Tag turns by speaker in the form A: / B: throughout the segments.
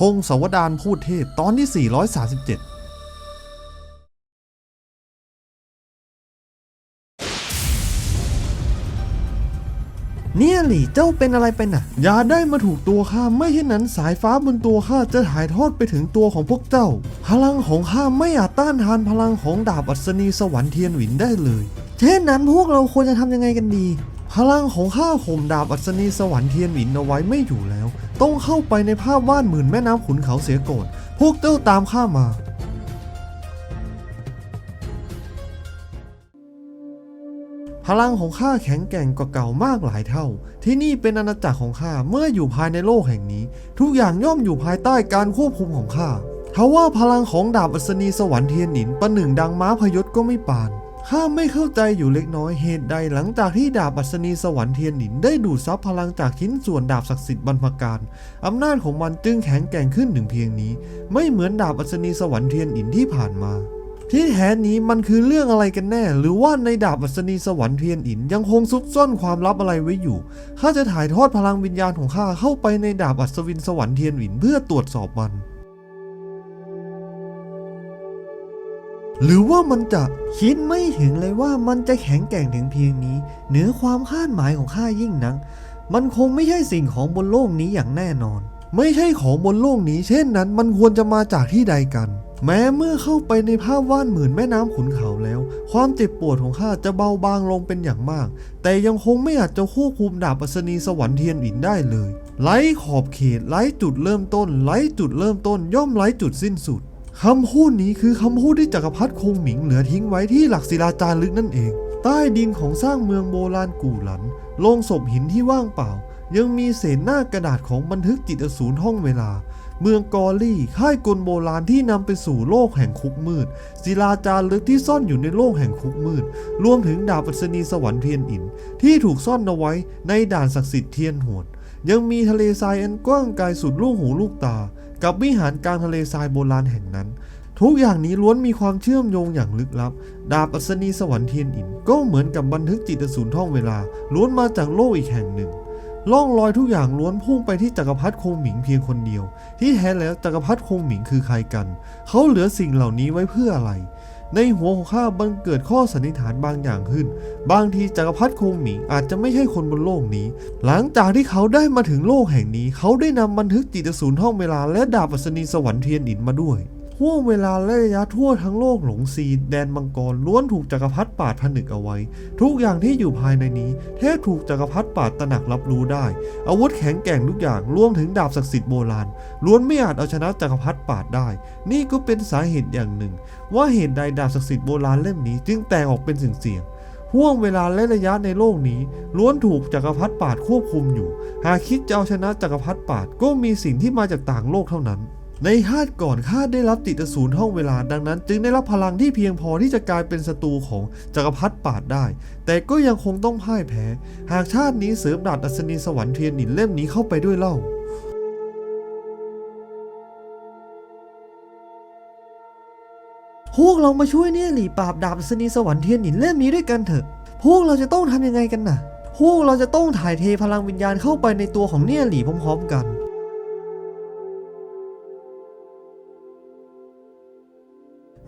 A: พงศวดารพูดเทพตอนที่ 437เนี่ยหลี่เจ้าเป็นอะไรไปน่ะ อย่าได้มาถูกตัวข้าไม่เช่นนั้นสายฟ้าบนตัวข้าจะถ่ายทอดไปถึงตัวของพวกเจ้า พลังของข้าไม่อาจต้านทานพลังของดาบอัศนีสวรรค์เทียนหวินได้เลย เช่นนั้นพวกเราควรจะทำยังไงกันดี พลังของข้าข่มดาบอัศนีสวรรค์เทียนหวินเอาไว้ไม่อยู่แล้ว ต้องเข้าไปในภาพวาดหมื่นแม่น้ำขุนเขาเสียก่อนพวกเจ้าตามข้ามาพลังของข้าแข็งแกร่งกว่าเก่ามากหลายเท่า ที่นี่เป็นอาณาจักรของข้าเมื่ออยู่ภายในโลกแห่งนี้ ทุกอย่างย่อมอยู่ภายใต้การควบคุมของข้าทว่าพลังของดาบอัศนีสวรรค์เทียนหนินประหนึ่งดังม้าพยศก็ไม่ปาน ข้าไม่เข้าใจอยู่เล็กน้อยเหตุใดหลังจากที่ดาบอัศนีสวรรค์เทียนหนินได้ดูดซับพลังจากชิ้นส่วนดาบศักดิ์สิทธิ์บรรพการอำนาจของมันจึงแข็งแกร่งขึ้นถึงเพียงนี้ ไม่เหมือนดาบอัศนีสวรรค์เทียนหนินที่ผ่านมา ที่แท้นี้มันคือเรื่องอะไรกันแน่ หรือว่าในดาบอัศนีสวรรค์เทียนอินยังคงซุกซ่อนความลับอะไรไว้อยู่ข้าจะถ่ายทอดพลังวิญญาณของข้าเข้าไปในดาบอัศวินสวรรค์เทียนอินเพื่อตรวจสอบมัน หรือว่ามันจะคิดไม่ถึงเลยว่ามันจะแข็งแกร่งถึงเพียงนี้ เหนือความคาดหมายของข้ายิ่งนัก มันคงไม่ใช่สิ่งของบนโลกนี้อย่างแน่นอน ไม่ใช่ของบนโลกนี้ เช่นนั้น มันควรจะมาจากที่ใดกัน แม้เมื่อเข้าไปในภาพวาดหมื่นแม่น้ำขุนเขาแล้ว ความเจ็บปวดของข้าจะเบาบางลงเป็นอย่างมาก แต่ยังคงไม่อาจจะควบคุมดาบอัศนีสวรรค์เทียนอินได้เลยไร้ขอบเขตไร้จุดเริ่มต้นไร้จุดเริ่มต้น ย่อมไร้จุดสิ้นสุด คำพูดนี้คือคำพูดที่จักรพรรดิคงหมิงเหลือทิ้งไว้ที่หลักศิลาจารึกนั่นเอง ใต้ดินของสร้างเมืองโบราณกู่หลันโลงศพหินที่ว่างเปล่า ยังมีเศษหน้ากระดาษของบันทึกจิตอสูรห้องเวลา เมืองกอลี่ค่ายกลโบราณที่นำไปสู่โลกแห่งคุกมืด ศิลาจารึกที่ซ่อนอยู่ในโลกแห่งคุกมืด รวมถึงดาบอัศนีสวรรค์เทียนอินที่ถูกซ่อนเอาไว้ในด่านศักดิ์สิทธิ์เทียนหวนยังมีทะเลทรายอันกว้างไกลสุดลูกหูลูกตา กับวิหารกลางทะเลทรายโบราณแห่งนั้น ทุกอย่างนี้ล้วนมีความเชื่อมโยงอย่างลึกลับ ดาบอัศนีสวรรค์เทียนอินก็เหมือนกับบันทึกจิตสูนท่องเวลา ล้วนมาจากโลกอีกแห่งหนึ่งล่องลอยทุกอย่างล้วนพุ่งไปที่จักรพรรดิคงหมิงเพียงคนเดียว ที่แท้แล้วจักรพรรดิคงหมิงคือใครกัน เขาเหลือสิ่งเหล่านี้ไว้เพื่ออะไร ในหัวของข้าบังเกิดข้อสันนิษฐานบางอย่างขึ้น บางทีจักรพรรดิคงหมิงอาจจะไม่ใช่คนบนโลกนี้ หลังจากที่เขาได้มาถึงโลกแห่งนี้ เขาได้นำบันทึกจิตสูนห้องเวลาและดาบอัศนีสวรรค์เทียนอินมาด้วย ห่วงเวลาและระยะทั่วทั้งโลกหลงซีแดนมังกรล้วนถูกจักรพรรดิปาดผนึกเอาไว้ ทุกอย่างที่อยู่ภายในนี้แทบถูกจักรพรรดิปาดตระหนักรับรู้ได้ อาวุธแข็งแกร่งทุกอย่างรวมถึงดาบศักดิ์สิทธิ์โบราณล้วนไม่อาจเอาชนะจักรพรรดิปาดได้ นี่ก็เป็นสาเหตุอย่างหนึ่ง ว่าเหตุใดดาบศักดิ์สิทธิ์โบราณเล่มนี้ จึงแตกออกเป็นเสียงห่วงเวลาและระยะในโลกนี้ ล้วนถูกจักรพรรดิปาดควบคุมอยู่ หากคิดจะเอาชนะจักรพรรดิปาดก็มีสิ่งที่มาจากต่างโลกเท่านั้น ในชาติก่อนข้าได้รับจิตอสูรท่องเวลาดังนั้น จึงได้รับพลังที่เพียงพอที่จะกลายเป็นศัตรูของจักรพรรดิปาดได้ แต่ก็ยังคงต้องพ่ายแพ้ หากชาตินี้เสริมดาบอัศนีสวรรค์เทียนหนินเล่มนี้เข้าไปด้วยเล่าพวกเรามาช่วยเนี่ยหลีปราบดาบอัศนีสวรรค์เทียนหนินเล่มนี้ด้วยกันเถอะ พวกเราจะต้องทำยังไงกันน่ะ พวกเราจะต้องถ่ายเทพลังวิญญาณเข้าไปในตัวของเนี่ยหลีพร้อมๆกัน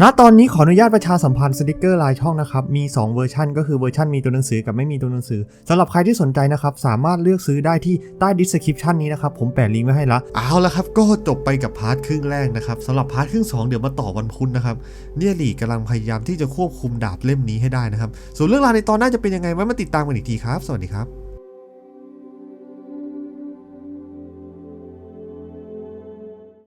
A: ณตอนนี้ขออนุญาตประชาสัมพันธ์สติกเกอร์ลายช่องนะครับ มี 2 เวอร์ชันก็คือเวอร์ชันมีตัวหนังสือกับไม่มีตัวหนังสือสำหรับใครที่สนใจนะครับ สามารถเลือกซื้อได้ที่ใต้ดิสคริปชันนี้นะครับ ผมแปะลิงก์ไว้ให้ละเอาละครับ ก็จบไปกับพาร์ทครึ่งแรกนะครับสำหรับพาร์ทครึ่ง 2 เดี๋ยวมาต่อวันพุธนะครับเนี่ยหลีกำลังพยายามที่จะควบคุมดาบเล่มนี้ให้ได้นะครับส่วนเรื่องราวในตอนหน้าจะเป็นยังไงไว้มาติดตามกันอีกทีครับ สวัสดีครับ